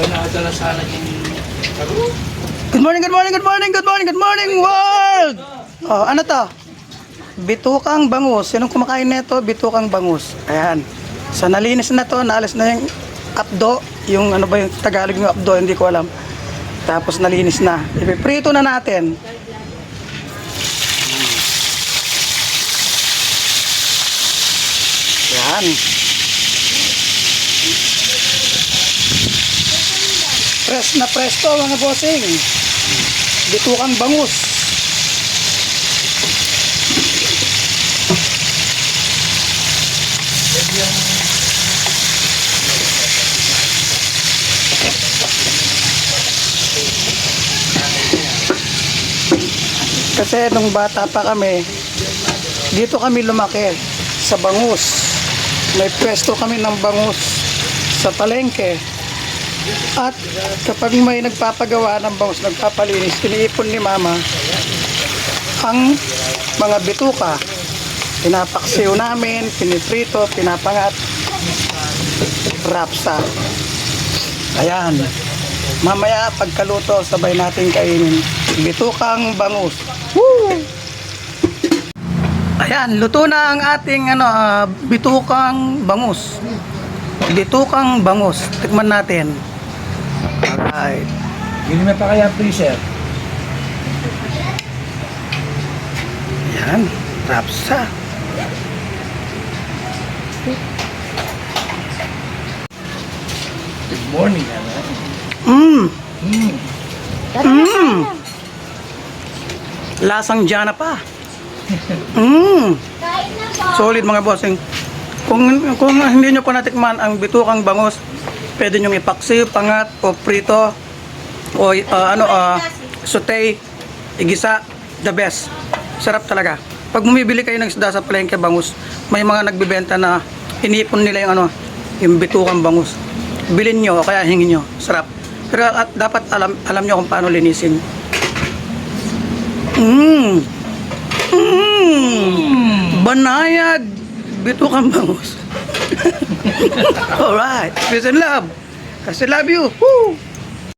Pag nakadala sa naging karo. Good morning, good morning, good morning, good morning, good morning, world! Oh, ano to? Bitukang bangus. Sinong kumakain nito? Bitukang bangus. Ayan. Sa nalinis na to, naalis na yung apdo. Yung ano ba yung Tagalog yung apdo, hindi ko alam. Tapos nalinis na. Ipiprito na natin. Ayan. Press na presto mga bossing. Bitukang bangus. Kasi nung bata pa kami, dito kami lumaki sa bangus. May pwesto kami ng bangus sa palengke. At kapag may nagpapagawa ng bangus, nagpapalinis, iniipon ni mama ang mga bituka. Pinapaksiw namin, piniprito, pinapangat, rapsa. Ayan. Mamaya pagkaluto, sabay natin kainin. Bitukang bangus. Woo! Ayan, luto na ang ating ano, ah, bitukang bangus. Bitukang bangus. Tikman natin. Alright. Hindi na pa kaya freezer. Ayan, rapsa. Good morning, ano? Mmm, Hmm. mmm. Lasang dyan pa. Mmm. Solid mga bossing. Kung, kung hindi nyo pa natikman ang bitukang bangus, pwede nyo ipaksi, pangat, o prito, o uh, ano, uh, saute, igisa, the best. Sarap talaga. Pag bumibili kayo ng isda sa palengke bangus, may mga nagbibenta na inipon nila yung ano, yung bitukang bangus. Bilin nyo o kaya hingin nyo. Sarap. Pero at, dapat alam alam nyo kung paano linisin. Mmm. Mmm. Banayad. Bitukang bangus. Alright. Peace and love. Kasi love you. Woo.